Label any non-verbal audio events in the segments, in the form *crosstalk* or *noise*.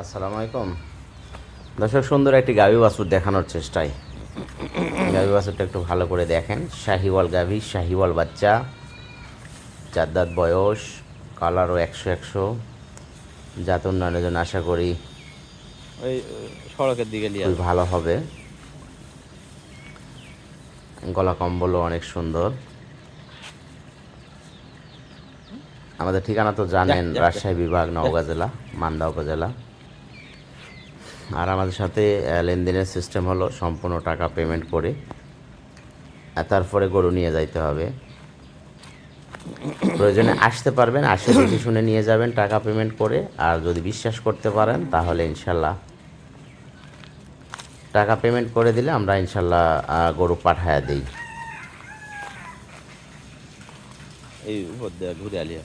আসসালামু আলাইকুম। দর্শক সুন্দর একটি গাভী বাছুর দেখানোর চেষ্টায়। গাভী বাছুরটা একটু ভালো করে দেখেন। শাহিওয়াল গাভী শাহিওয়াল বাচ্চা। চার দাঁত বয়স কালারও একশো একশো। জাত উন্নয়নের জন্য আশা করি ওই সড়কের দিকে নিয়ে ভালো হবে। গলা কম্বলও অনেক সুন্দর। আমাদের ঠিকানা তো জানেন রাজশাহী বিভাগ নওগাঁ জেলা মান্দা উপজেলা। আর আমাদের সাথে লেনদেনের সিস্টেম হলো সম্পূর্ণ টাকা পেমেন্ট করে। তারপরে গরু নিয়ে যাইতে হবে। প্রয়োজনে আসতে পারবেন আসে দেখে শুনে নিয়ে যাবেন টাকা পেমেন্ট করে। আর যদি বিশ্বাস করতে পারেন তাহলে ইনশাল্লাহ টাকা পেমেন্ট করে দিলে আমরা ইনশাল্লাহ গরু পাঠায়া দিই। এই উপর ঘুরে আলিয়া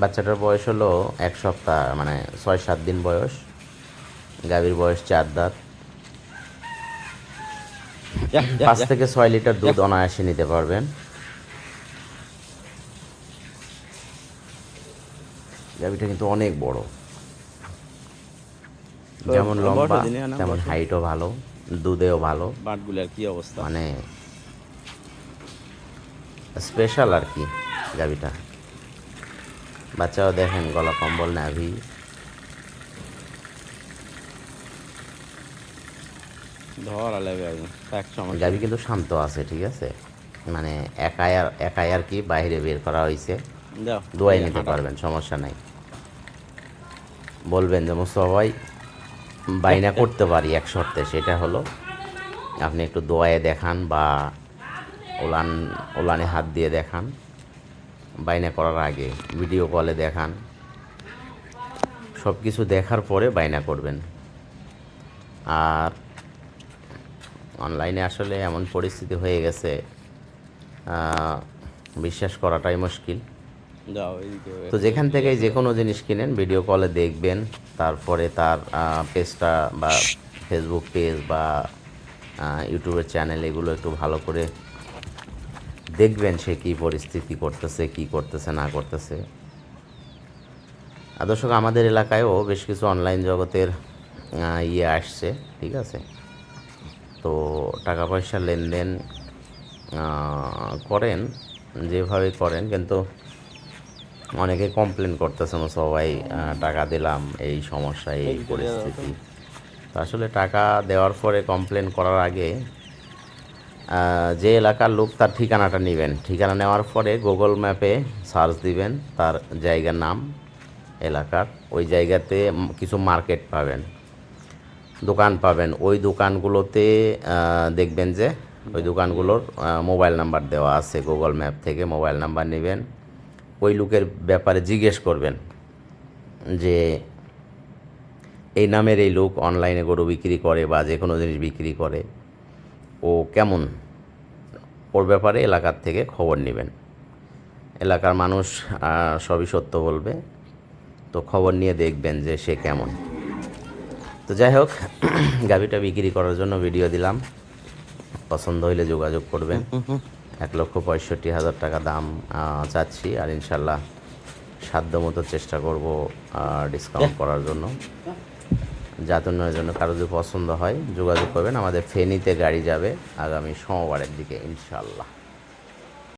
বাচ্চাটার বয়স হলো এক সপ্তাহ মানে ছয় সাত দিন বয়স। গাভীর বয়স চার দাঁত। *laughs* পাঁচ থেকে ছয় লিটার দুধ অনায়াসে নিতে পারবেন। গাভীটা কিন্তু অনেক বড়। যেমন লম্বা তেমন হাইটও ভালো দুধেও ভালো। বাঁটগুলার কি অবস্থা? মানে স্পেশাল আর কি গাভিটা। বাচ্চাও দেখেন গলা কম্বল নাভি। গাভি কিন্তু শান্ত আছে ঠিক আছে? মানে একাই আর একাই আর কি বাইরে বের করা হয়েছে দোয়াই নিতে পারবেন সমস্যা নাই। বলবেন যে সবাই বাইনা করতে পারি এক শর্তে সেটা হলো আপনি একটু দোয়ায়ে দেখান বা ওলান ওলানে হাত দিয়ে দেখান। বাইনা করার আগে ভিডিও কলে দেখান। সব কিছু দেখার পরে বাইনা করবেন। আর অনলাইনে আসলে এমন পরিস্থিতি হয়ে গেছে বিশ্বাস করাটাই মুশকিল। তো যেখান থেকেই যে কোনো জিনিস কিনেন ভিডিও কলে দেখবেন তারপরে তার পেজটা বা ফেসবুক পেজ বা ইউটিউবের চ্যানেল এগুলো একটু ভালো করে দেখবেন সে কী পরিস্থিতি করতেছে কি করতেছে না করতেছে। আর দর্শক আমাদের এলাকায়ও বেশ কিছু অনলাইন জগতের ইয়ে আসছে ঠিক আছে? তো টাকা পয়সা লেনদেন করেন যেভাবে করেন কিন্তু অনেকে কমপ্লেন করতেছেন সবাই টাকা দিলাম এই সমস্যা এই পরিস্থিতি। আসলে টাকা দেওয়ার পরে কমপ্লেন করার আগে যে এলাকার লোক তার ঠিকানাটা নেবেন। ঠিকানা নেওয়ার পরে গুগল ম্যাপে সার্চ দিবেন তার জায়গার নাম এলাকার। ওই জায়গাতে কিছু মার্কেট পাবেন। দোকান পাবেন। ওই দোকানগুলোতে দেখবেন যে ওই দোকানগুলোর মোবাইল নাম্বার দেওয়া আছে গুগল ম্যাপ থেকে মোবাইল নাম্বার নেবেন। ওই লোকের ব্যাপারে জিজ্ঞেস করবেন যে, এই নামের এই লোক অনলাইনে গরু বিক্রি করে বা যে কোনো জিনিস বিক্রি করে, ও কেমন? ওর ব্যাপারে এলাকার থেকে খবর নেবেন। এলাকার মানুষ সবই সত্য বলবে। তো খবর নিয়ে দেখবেন যে সে কেমন। তো যাই হোক গাভিটা বিক্রি করার জন্য ভিডিও দিলাম। পছন্দ হইলে যোগাযোগ করবেন। এক লক্ষ পঁয়ষট্টি হাজার টাকা দাম চাচ্ছি আর ইনশাল্লাহ সাধ্য মতো চেষ্টা করব ডিসকাউন্ট করার জন্য। উন্নয়নের জন্য কারও যদি পছন্দ হয় যোগাযোগ করবেন। আমাদের ফেনীতে গাড়ি যাবে আগামী সোমবারের দিকে ইনশাল্লাহ।